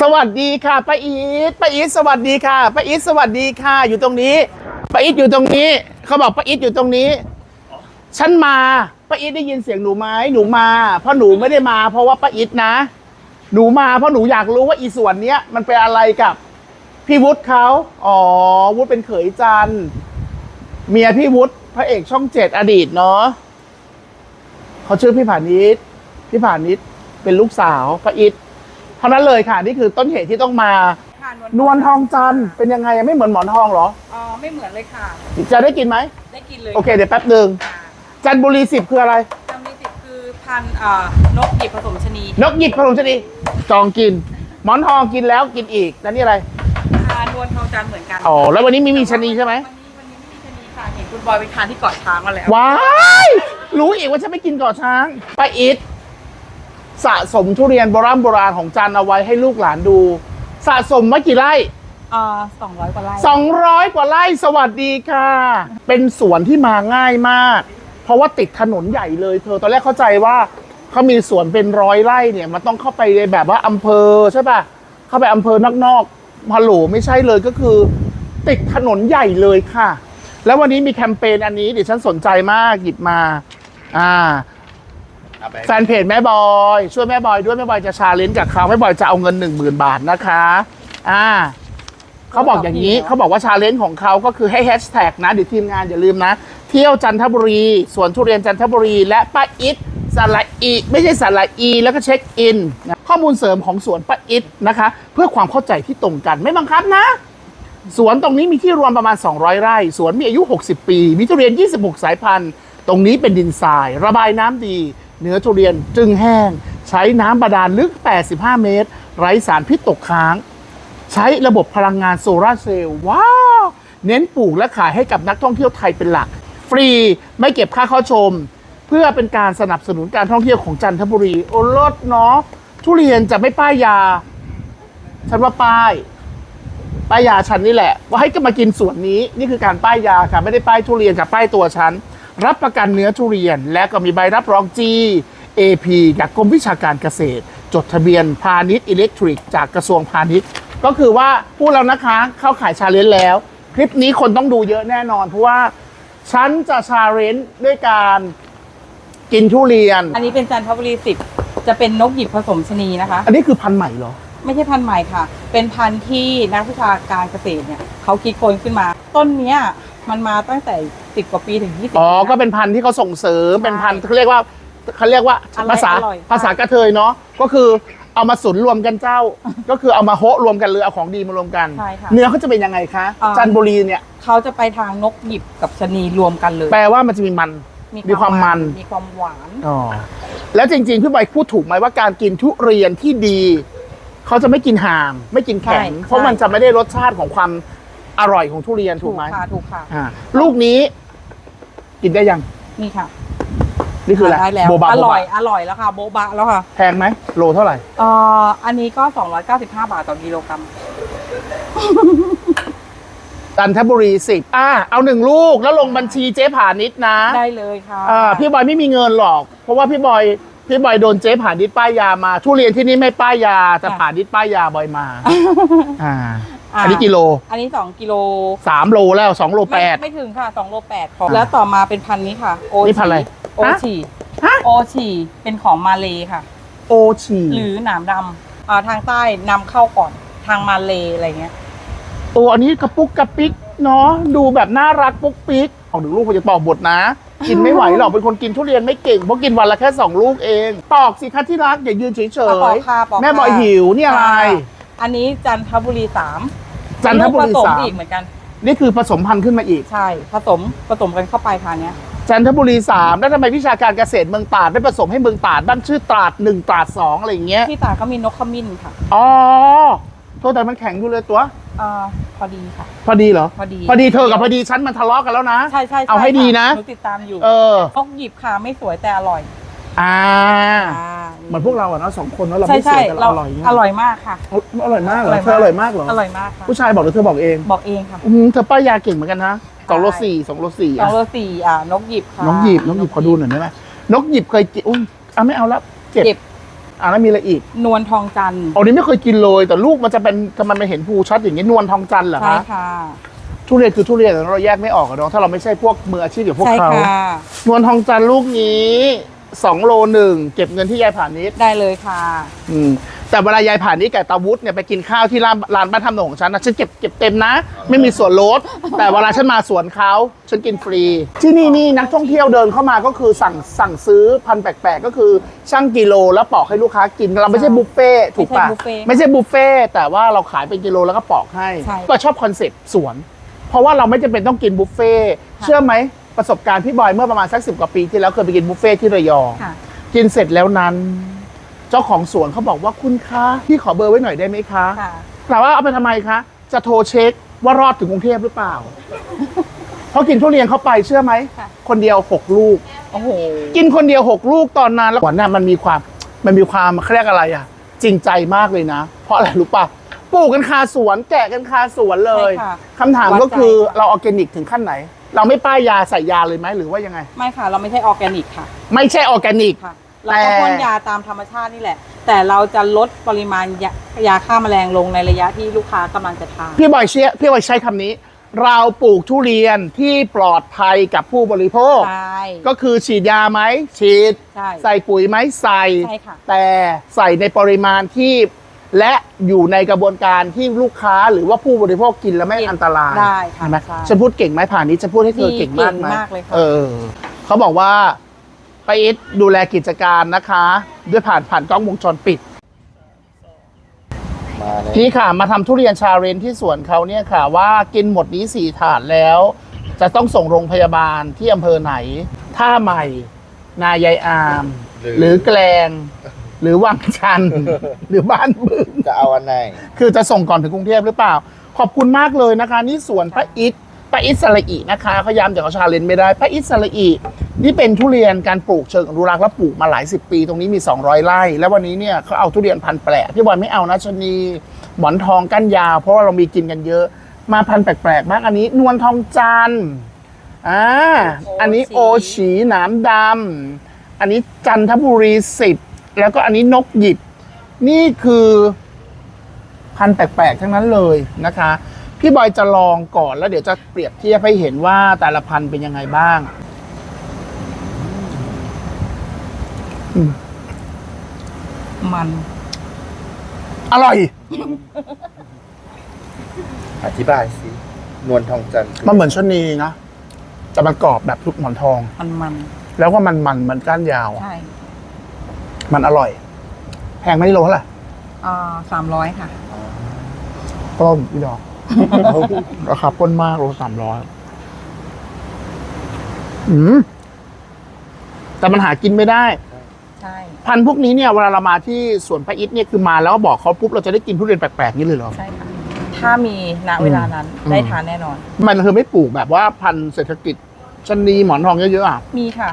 สวัสดีค่ะป้าอีทป้าอีทสวัสดีค่ะป้าอีทสวัสดีค่ะ อยู่ตรงนี้ป้าอีทอยู่ตรงนี้ เขาบอกป้าอีทอยู่ตรงนี้ ฉันมาป้าอีทได้ยินเสียงหนูไหมหนูมา เพราะหนูไม่ได้มา เพราะว่าป้าอีทนะ หนูมาเพราะหนูอยากรู้ว่าอีส่วนเนี้ยมันเป็นอะไรกับพี่วุฒิเขาอ๋อวุฒิเป็นเขยจันทร์เมียพี่วุฒิพระเอกช่องเจ็ดอดีตเนาะเขาชื่อพี่ผานิชพี่ผานิชเป็นลูกสาวป้าอีท เท่านั้นเลยค่ะนี่คือต้นเหตุที่ต้องมา ค่ะนวลทองจันทร์เป็นยังไงไม่เหมือนหมอนทองเหรอ อ๋อไม่เหมือนเลยค่ะ จะได้กินไหมได้กินเลยโอเคเดี๋ยวแป๊บหนึ่งค่ะจันทบุรีสิบคืออะไร จำมีสิบคือพันธุ์เอ่อนกหยิบผสมชะนีนกหยิบขนมชนีจองกิน หมอนทองกินแล้วกินอีกแล้วนี่อะไรทานนวลทองจันทร์เหมือนกันอ๋อแล้ววันนี้มีมีชะนีใช่ไหมวันนี้วันนี้ไม่มีชะนีค่ะเห็นคุณบอยไปทานที่เกาะช้างมาแล้วว้ายรู้อีกว่าฉันไม่กินก่อช้างป้าอิท สะสมทุเรียนโบราณโบราณของจันเอาไว้ให้ลูกหลานดู สะสมไว้กี่ไร่เอ่อสองร้อยกว่าไร่200 กว่าไร่สวัสดีค่ะ เป็นสวนที่มาง่ายมาก เพราะว่าติดถนนใหญ่เลย เธอตอนแรกเข้าใจว่าเขามีสวนเป็นร้อยไร่เนี่ยมันต้องเข้าไปในแบบว่าอำเภอใช่ป่ะเข้าไปอำเภอนอกๆฮัลโหลไม่ใช่เลยก็คือ ติดถนนใหญ่เลยค่ะ แล้ววันนี้มีแคมเปญอันนี้เดี๋ยวฉันสนใจมากหยิบมา อ่า แฟนเพจแม่บอย ช่วยแม่บอยด้วยแม่บอยจะชาเลนจ์กับเขาแม่บอยจะเอาเงิน1 0,000บาทนะคะ อ่าเขาบอกอย่างนี้เขาบอกว่าชาเลนจ์ของเขาก็คือให้แฮชแท็กนะเดี๋ยวทีมงานอย่าลืมนะ เที่ยวจันทบุรีสวนทุเรียนจันทบุรี และป้าอิทสระอีไม่ใช่สระอีแล้วก็เช็คอินนะข้อมูลเสริมของสวนป้าอิทนะคะ เพื่อความเข้าใจที่ตรงกันไม่บังคับนะสวนตรงนี้มีที่รวมประมาณ 200 ไร่ สวนมีอายุ 60 ปี มีทุเรียน 26 สายพันธุ์ ตรงนี้เป็นดินทราย ระบายน้ำดี เนื้อทุเรียนจึงแห้ง ใช้น้ำบาดาลลึก 85 เมตร ไร้สารพิษตกค้าง ใช้ระบบพลังงานโซลาร์เซลล์ว้าวเน้นปลูกและขายให้กับนักท่องเที่ยวไทยเป็นหลัก ฟรีไม่เก็บค่าเข้าชม เพื่อเป็นการสนับสนุนการท่องเที่ยวของจันทบุรี โอ้ลดเนาะทุเรียนจะไม่ป้ายยา ฉันว่าป้าย ป้ายยาฉันนี่แหละ ว่าให้ก็มากินสวนนี้ นี่คือการป้ายยาค่ะ ไม่ได้ป้ายทุเรียนกับป้ายตัวฉัน รับประกันเนื้อทุเรียน และก็มีใบรับรอง G AP จากกรมวิชาการเกษตร จดทะเบียนพาณิชย์อิเล็กทริก จากกระทรวงพาณิชย์ ก็คือว่าพูดแล้วนะคะเข้าขายชาเลนจ์แล้ว คลิปนี้คนต้องดูเยอะแน่นอน เพราะว่าฉันจะชาเลนจ์ด้วยการกินทุเรียน อันนี้เป็นจันทบุรีสิบจะเป็นนกหยิบผสมชะนีนะคะ อันนี้คือพันธุ์ใหม่เหรอ ไม่ใช่พันธุ์ใหม่ค่ะ เป็นพันธุ์ที่นักวิชาการเกษตรเนี่ยเขาคิดค้นขึ้นมา ต้นเนี้ยมันมาตั้งแต่ สิบกว่าปีถึงยี่สิบ อ๋อ ก็เป็นพันธุ์ที่เขาส่งเสริม เป็นพันธุ์เขาเรียกว่าเขาเรียกว่าอร่อยภาษาอร่อย ภาษากระเทยเนาะ ก็คือเอามาสุนรวมกันเจ้า ก็คือเอามาโฮะรวมกันเลยเอาของดีมารวมกัน ใช่ค่ะเนื้อเขาจะเป็นยังไงคะ อ่า จันทบุรีเนี่ย เขาจะไปทางนกหยิบกับชะนีรวมกันเลยแปลว่ามันจะมีมัน มีความมัน มีความหวาน อ๋อ แล้วจริงๆ พี่บอยพูดถูกไหมว่าการกินทุเรียนที่ดี เขาจะไม่กินห่าม ไม่กินแข็ง ใช่ เพราะมันจะไม่ได้รสชาติของความอร่อยของทุเรียนถูถูกกไหมค่ะถูกค่ะ อ่าลูกนี้ กินได้ยัง นี่ค่ะนี่คืออะไรได้แล้วโบบาอโบร่บาอยอร่อยแล้วค่ะ โบบะแล้วค่ะแพงไหมโลเท่าไหร่ เอ่ออันนี้ก็ 295 บาทต่อกิโลกรัมจันทบุรีสิบอ่าเอาหนึ่งลูกแล้วลงบัญชีเจ๊ผานิดนะได้เลยค่ะอ่าพี่บอยไม่มีเงินหรอก เพราะว่าพี่บอยพี่บอยโดนเจ๊ผานิดป้ายยามา ทุเรียนที่นี่ไม่ป้ายยาแต่ผานิดป้ายยาบอยมา อ่า อันนี้กิโล อันนี้ 2 กิโลสามโลแล้วสองโลแปด ไม่ไม่ถึงค่ะ2โล8ของแล้วต่อมาเป็นพันธุ์นี้ค่ะโอนี่พันธุ์อะไรโอฮะ ชีฮะโอชีเป็นของมาเลยค่ะ โอชีหรือหนามดำอ่าทางใต้นำเข้าก่อนทางมาเลยอะไรเงี้ยตัวอันนี้กระปุกกระปิกเนาะดูแบบน่ารักปุ๊กปิ๊กเอาหนึ่งลูกผมจะปอกบทนะ กินไม่ไหวหรอกเป็นคนกินทุเรียนไม่เก่งเพราะกินวันละแค่สองลูกเองปอกสิคะที่รักอย่ายืนเฉยอะปอกค่ะปอกๆแม่ค่ะบอยหิวนี่อะไร อันนี้จันทบุรีสาม จันทบุรีผสมสามอีกเหมือนกันนี่คือผสมพันธุ์ขึ้นมาอีก ใช่ผสมผสมกันเข้าไปค่ะเนี้ย จันทบุรีสามแล้วทำไมวิชาการเกษตรเมืองตราดไม่ผสมให้เมืองตราดบ้างชื่อตราดหนึ่งตราดสองอะไรอย่างเงี้ยที่ตากก็มีนกขมิ้นค่ะอ๋อโทษแต่มันแข็งอยู่เลยตัว อ่าพอดีค่ะ พอดีเหรอ พอดี พอดีเธอกับพอดีฉันมันทะเลาะกันแล้วนะ ใช่ใช่ช่เอาให้ดีนะค่หนูติดตามอยู่เออ นกหยิบค่ะไม่สวยแต่อร่อย อ่าอ่าเหมือนพวกเราอะเนาะสองคนเนาะเราใช่ไม่เสีใช่ยแต่เราเราอร่อยเงี้ยอร่อยมากค่ะ อร่อยมากเหรอเธออร่อยมากเหรออร่อยมากค่ะ ผู้ชายบอกหรือเธอบอกเองบอกเองค่ะ อืมเธอป้ายยาเก่งเหมือนกันนะสองโลสี่สองโลสี่สองอะโลสี่อ่านกหยิบค่ะ น้องหยิบน้องหยิบขอดูหน่อยได้ไหมนกหยิบเคยกินอุ้ยอะไม่เอาละเจ็บเจ็บ อ่าแล้วมีอะไรอีกนวลทองจันทร์อันนี้ไม่เคยกินเลย แต่ลูกมันจะเป็นทำไมมันเห็นภูชัดอย่างนี้นวลทองจันทร์เหรอใช่คะค่ะทุเรียนคือทุเรียนแต่เราแยกไม่ออกอะเนาะถ้าเราไม่ใช่พวกมืออาชีพอย่างพวกใช่เขาค่ะนวลทองจันทร์ลูกนี้ สองโลหนึ่งเก็บเงินที่ยายผ่านนิดได้เลยค่ะ อืมแต่เวลายายผ่านนี้กับตาวุฒิเนี่ยไปกินข้าวที่ร้านร้านบ้านทำหนงของฉันนะฉันเก็บเก็บเต็มนะ ไม่มีส่วนลด แต่เวลาฉันมาสวนเขาฉันกินฟรี ที่นี่นี่นักท่องเที่ยวเดินเข้ามาก็คือสั่งสั่งซื้อพันธุ์แปลกๆ ก็คือช่างกิโลแล้วปอกให้ลูกค้ากิน เราไม่ใช่บุฟเฟ่ต์ถูกปะไม่ใช่บุฟเฟ่ต์ ไม่ใช่บุฟเฟ่ต์แต่ว่าเราขายเป็นกิโลแล้วก็ปอกให้ใช่ ก็ชอบคอนเซ็ปต์สวน เพราะว่าเราไม่จำเป็นต้องกินบุฟเฟ่ต์ค่ะเชื่อไหม ประสบการณ์พี่บอยเมื่อประมาณสักสิบกว่าปีที่แล้วเคยไปกินบุฟเฟ่ต์ที่ระยองค่ะ กินเสร็จแล้วนั้น เจ้าของสวนเขาบอกว่าคุณคะพี่ขอเบอร์ไว้หน่อยได้ไหมคะค่ะ ถามว่าเอาไปทำไมคะ จะโทรเช็คว่ารอดถึงกรุงเทพหรือเปล่า เพราะกินทุเรียนเข้าไปเชื่อไหม ค่ะ คนเดียวหกลูก โอ้โห กินคนเดียวหกลูกตอนนั้นแล้วหวานน่ะมันมีความมันมีความเขาเรียกอะไรอะ จริงใจมากเลยนะ เพราะอะไรรู้ป่ะปลูกกันคาสวน แกะกันคาสวนเลยใช่ค่ะคำถามก็คือวัดใจค่ะเราออร์แกนิกถึงขั้นไหน เราไม่ป้ายยาใส่ยาเลยไหมหรือว่ายังไง ไม่ค่ะ เราไม่ใช่ออร์แกนิกค่ะไม่ใช่ออร์แกนิก ค่ะ เราก็พ่นยาตามธรรมชาตินี่แหละ แต่เราจะลดปริมาณยายาฆ่าแมลงลงในระยะที่ลูกค้ากำลังจะทานพี่บอยเชื่อพี่บอยใช้คำนี้ เราปลูกทุเรียนที่ปลอดภัยกับผู้บริโภค ใช่ ก็คือฉีดยาไหมฉีด ใช่ ใส่ปุ๋ยไหมใส่ ใช่ค่ะ แต่ใส่ในปริมาณที่ และอยู่ในกระบวนการที่ลูกค้าหรือว่าผู้บริโภคกินแล้วไม่กินอันตรายได้ค่ะเห็นไหมใช่ฉันพูดเก่งไหมผ่านนี้ฉันพูดให้เธอดีเก่งมากไหมเก่งมากเลยค่ะ เออเขาบอกว่าป้าอิทดูแลกิจการนะคะ ด้วยผ่านผ่านกล้องวงจรปิด มาเลยพี่ค่ะมาทำทุเรียนชาเรนที่สวนเขาเนี่ยค่ะ ว่ากินหมดนี้สี่ถาดแล้ว จะต้องส่งโรงพยาบาลที่อำเภอไหน ท่าใหม่ นายายอาม หรือแกลง หรือวังชัน หรือบ้านบึง จะเอาอันไหน คือจะส่งก่อนถึงกรุงเทพหรือเปล่า ขอบคุณมากเลยนะคะ นี่สวนป้าอิทป้าอิทสระอีนะคะเขาย้ำแต่เขาชาเลนไม่ได้ป้าอิทสระอีนี่เป็นทุเรียนการปลูกเชิงอนุรักษ์และปลูกมาหลายสิบปี ตรงนี้มี 200 ไร่ แล้ววันนี้เนี่ยเขาเอาทุเรียนพันธุ์แปลกพี่บอยไม่เอานะชะนีหมอนทองก้านยาว เพราะว่าเรามีกินกันเยอะ มาพันธุ์แปลกๆมากอันนี้ นวลทองจันทร์อ่าอันนี้โอฉีหนามดำอันนี้จันทบุรีสิบ แล้วก็อันนี้นกหยิบ นี่คือพันธุ์แปลกๆทั้งนั้นเลยนะคะ พี่บอยจะลองก่อนแล้วเดี๋ยวจะเปรียบเทียบให้เห็นว่าแต่ละพันธุ์เป็นยังไงบ้างมัน อร่อย อธิบายสิ นวลทองจันทร์คืมันเหมือนชะนีนะแต่มันกรอบแบบทุกหมอนทอง มันมัน แล้วก็มันมันๆเหมือนก้านยาว ใช่ มันอร่อย แพงไหมโลเท่าไหร่อ่าสามร้อยค่ะ ปล้นพี่ดอก ราคาปล้นมากโลสามร้อยอืมแต่มันหากินไม่ได้ ใช่ พันธุ์พวกนี้เนี่ยเวลาเรามาที่สวนพระอิฐเนี่ยคือมาแล้วก็บอกเขาปุ๊บเราจะได้กินทุเรียนแปลกๆนี่เลยเหรอ ใช่ค่ะ ถ้ามีณเวลานั้นอืม ได้ทานแน่นอนมันคือไม่ปลูกแบบว่าพันธุ์เศรษฐกิจชะนีหมอนทองเยอะๆอะ มีค่ะ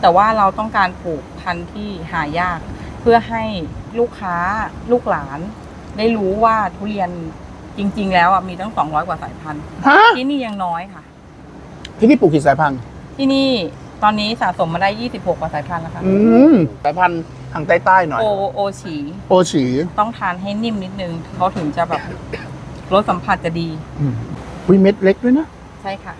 แต่ว่าเราต้องการปลูกพันธุ์ที่หายาก เพื่อให้ลูกค้าลูกหลาน ได้รู้ว่าทุเรียนจริง ๆ แล้วอะมีตั้ง 200 กว่าสายพันธุ์ ฮะที่นี่ยังน้อยค่ะ ที่นี่ปลูกกี่สายพันธุ์ที่นี่ตอนนี้สะสมมาได้ 26 กว่าสายพันธุ์แล้วค่ะอืมสายพันธุ์ทางใต้ๆหน่อย โอโอฉีโอฉีต้องทานให้นิ่มนิดนึงเขาถึงจะแบบรสสัมผัสจะดีอืมอุ้ยเม็ดเล็กด้วยนะ ใช่ค่ะ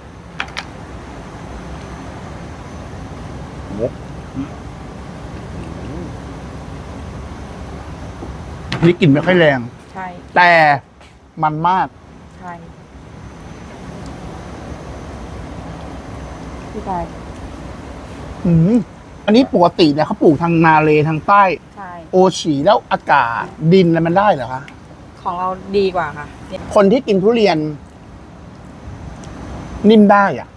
นี่กลิ่นไม่ค่อยแรง ใช่แต่มันมาก ใช่พี่ชายอืมอันนี้ปกติเนี่ยเขาปลูกทางนาเลทางใต้ ใช่ โอฉีแล้วอากาศดินอะไรมันได้เหรอคะ ของเราดีกว่าค่ะเนี่ยคนที่กินทุเรียน นิ่มได้อะ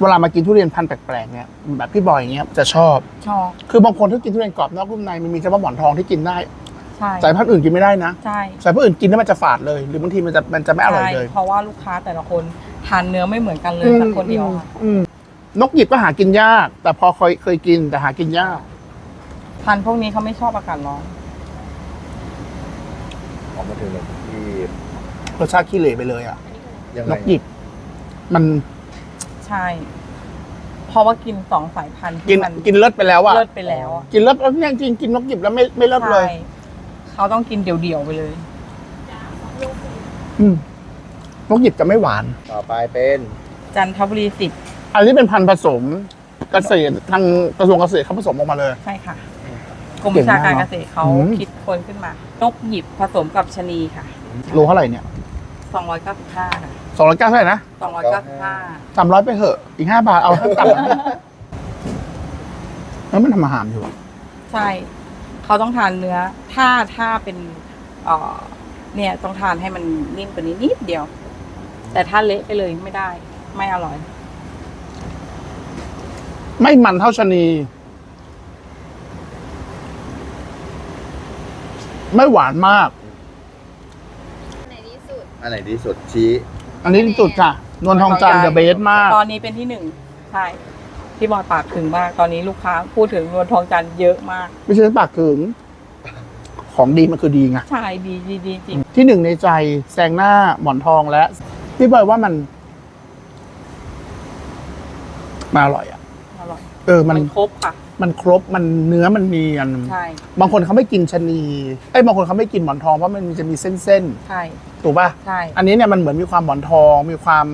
เวลามากินทุเรียนพันธุ์แปลกๆเนี่ยแบบพี่บอยอย่างเงี้ยจะชอบ ชอบ คือบางคนที่กินทุเรียนกรอบนอกนุ่มในมันมีเฉพาะหมอนทองที่กินได้ ใช่ สายพันธุ์อื่นกินไม่ได้นะ ใช่สายพันธุ์อื่นกินแล้วมันจะฝาดเลย หรือบางทีมันจะมันจะไม่อร่อยเลย ใช่เพราะว่าลูกค้าแต่ละคนทานเนื้อไม่เหมือนกันเลยสักคนเดียวค่ะอืมนกหยิบก็หากินยาก แต่พอเคยเคยกินแต่หากินยากพันธุ์พวกนี้เขาไม่ชอบอากาศร้อน ออกมาถึงเลยที่รสชาติขี้เหร่ไปเลยอะยังนไงกหยิบ มันใช่พเพราะว่ากินสองสายพันธุ์กินที่มันกินเลิศไปแล้วอะเลิศไปแล้วอะกินเลิศแล้วจริงๆกินนกหยิบแล้วไม่ไม่เลิศเลย ใช่ เขาต้องกินเดี่ยวๆไปเลย อืมนกหยิบจะไม่หวาน ต่อไปเป็นจันทบุรีสิบอันนี้เป็นพันธุ์ผสมเกษตรทางกระทรวงเกษตรเขาผสมออกมาเลย ใช่ค่ะกรมเก่วิงชามากการเนเกอะษตรเขาอืมคิดค้นขึ้นมา นกหยิบผสมกับชะนีค่ะโลเท่าไหร่เนี่ย295ค่ะสองร้อยเก้าเท่าไหร่นะ295สามร้อยไปเหอะ อีกห้าบาทเอาให้ต่ำแล้วมันทำอาหารอยู่อะใช่ เขาต้องทานเนื้อ ถ้าถ้าเป็นเอ่อเนี่ยต้องทานให้มันนิ่มกว่านี้นิดเดียว แต่ถ้าเละไปเลยไม่ได้ ไม่อร่อย ไม่มันเท่าชะนี ไม่หวานมากไหนที่สุด อันไหนดีสุดชี้ อันนี้ที่สุดค่ะ นวลทองจันทร์เดอะเบสมาก ตอนนี้เป็นที่หนึ่งใช่ พี่บอยปากถึงมาก ตอนนี้ลูกค้าพูดถึงนวลทองจันทร์เยอะมาก ไม่ใช่ปากถึง ของดีมันคือดีไงใช่ดีดีดีจริง ที่หนึ่งในใจแซงหน้าหมอนทองและพี่บอยว่ามันมาอร่อยอะ อร่อย เออ มันมันครบค่ะ มันครบ มันเนื้อมันมีอันใช่ บางคนเขาไม่กินชะนีเอ้ยบางคนเขาไม่กินหมอนทองเพราะมันจะมีเส้นใช่ๆถูกป่ะ ใช่ อันนี้เนี่ยมันเหมือนมีความหมอนทอง มีความ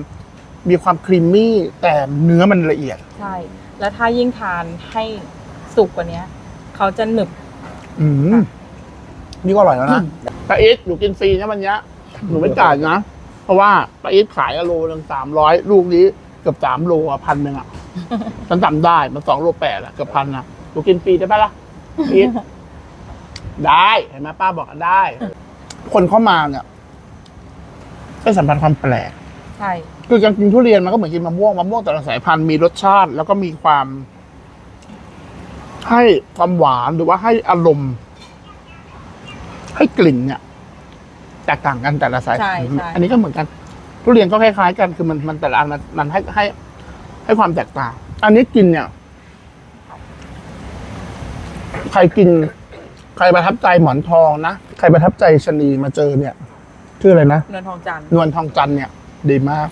มีความครีมมี่แต่เนื้อมันละเอียด ใช่ แล้วถ้ายิ่งทานให้สุกกว่านี้เขาจะหนึบ อืมนี่ก็อร่อยแล้วนะป้าอีทหนูกินฟรีนะวันเนี้ยหนูไม่จ่ายนะ เพราะว่าป้าอีทขายอะโลหนึ่งสามร้อยลูกนี้เกือบสามโลอะพันหนึ่งอะฉันจำได้มันสองโลแปดอะเกือบพันอะหนูกินฟรีได้ปะล่ะป้าอีทได้เห็นไหมป้าบอกได้ คนเข้ามาเนี่ยได้สัมผัสความแปลก ใช่ คือการกินทุเรียนมันก็เหมือนกินมะม่วงมะม่วงแต่ละสายพันธุ์มีรสชาติ แล้วก็มีความ ให้ความหวานหรือว่าให้อารมณ์ ให้กลิ่นเนี่ยแตกต่างกันแต่ละสายใช่พันธุ์ใช่ อันนี้ก็เหมือนกัน ทุเรียนก็คล้ายๆกันคือมันมันแต่ละอันมันมันให้ให้ ให้ความแตกต่าง อันนี้กินเนี่ย ใครกิน ใครประทับใจหมอนทองนะใครประทับใจชะนีมาเจอเนี่ยชื่ออะไรนะนวลทองจันทร์นวลทองจันทร์เนี่ย ดีมาก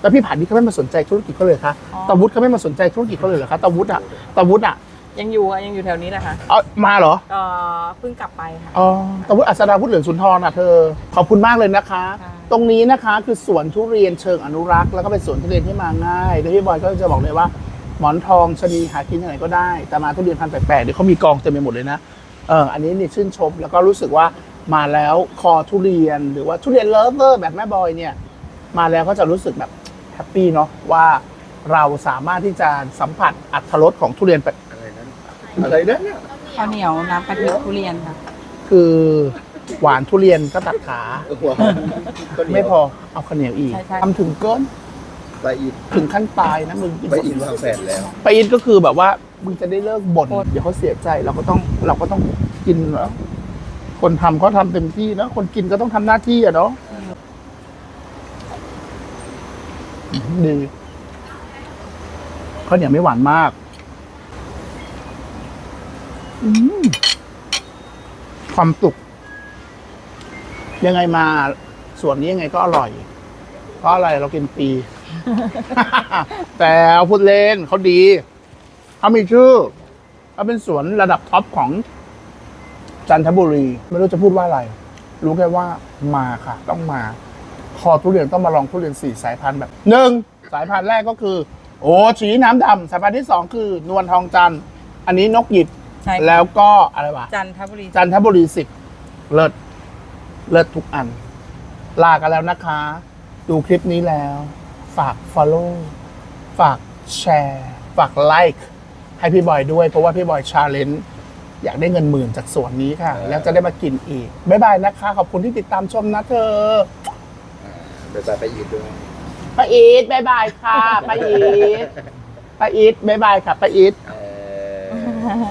แล้วพี่ผ่านนี่เขาไม่มาสนใจธุรกิจเขาเลยคะอ๋อตาวุฒิเขาไม่มาสนใจธุรกิจเขาเลยเหรอคะตาวุฒิอะตาวุฒิอะยังอยู่อะยังอยู่แถวนี้แหละค่ะเอามาเหรอเอ่อเพิ่งกลับไปค่ะ อ๋อตาวุฒิอัศดาวุฒิเหลืองสุนทรอะเธอ ขอบคุณมากเลยนะคะ ค่ะ ตรงนี้นะคะคือสวนทุเรียนเชิงอนุรักษ์ แล้วก็เป็นสวนทุเรียนที่มาง่ายแล้วพี่บอยก็จะบอกเลยว่า หมอนทองชะนีหากินที่ไหนก็ได้ แต่มาทุเรียนพันธุ์แปลกๆเดี๋ยวเขามีกองเต็มไปหมดเลยนะ เอออันนี้นี่ชื่นชมแล้วก็รู้สึกว่ามาแล้วคอทุเรียนหรือว่าทุเรียนเลิฟเวอร์แบบแม่บอยเนี่ย มาแล้วก็จะรู้สึกแบบแฮปปี้เนาะว่าเราสามารถที่จะสัมผัสอัตรสของทุเรียนแบบอะไรนั้นอะไรนั้นเนี่ยข้าวเหนียวน้ำกะทิทุเรียนค่ะ คือหวานทุเรียนก็ตัดขาหัวก็เหนียวไม่พอเอาข้าวเหนียวอีกใช่ใช่ ทำถึงเกิน ไปอีกถึงขั้นตายนะมึงไปอีกวางแผนแล้ว ไปอินก็คือแบบว่ามึงจะได้เลิกบ่นเดี๋ยวเขาเสียใจเราก็ต้องเราก็ต้องกินแล้วคนทำเขาทำเต็มที่นะคนกินก็ต้องทำหน้าที่อะเนาะ ดีข้าวเหนียวไม่หวานมากมความสุกยังไงมาส่วนนี้ยังไงก็อร่อย เพราะอะไรเรากินฟรีแต่เอาพูดเล่นเขาดีเขามีชื่อเขาเป็นสวนระดับท็อปของจันทบุรี ไม่รู้จะพูดว่าอะไร รู้แค่ว่ามาค่ะ ต้องมา คอทุเรียนต้องมาลองทุเรียนสี่สายพันธุ์แบบหนึ่งสายพันธุ์แรกก็คือ โอ้ฉีน้ำดำสายพันธุ์ที่สองคือนวลทองจันทร์อันนี้นกหยิบใช่ค่ะแล้วก็อะไรวะจันทบุรีจันทบุรีสิบเลิศเลิศทุกอัน ลากันแล้วนะคะ ดูคลิปนี้แล้ว ฝาก Follow ฝากแชร์ ฝากไลค์ให้พี่บอยด้วย เพราะว่าพี่บอยชาเลนจ์อยากได้เงินหมื่นจากส่วนนี้ค่ะ แล้วจะได้มากินอีก บ๊ายบายนะคะ ขอบคุณที่ติดตามชมนะเธอ เดี๋ยวจะไปอีกด้วย ป้าอีทบ๊ายบายค่ะป้าอีทป้าอีทบ๊ายบายค่ะป้าอีท เออ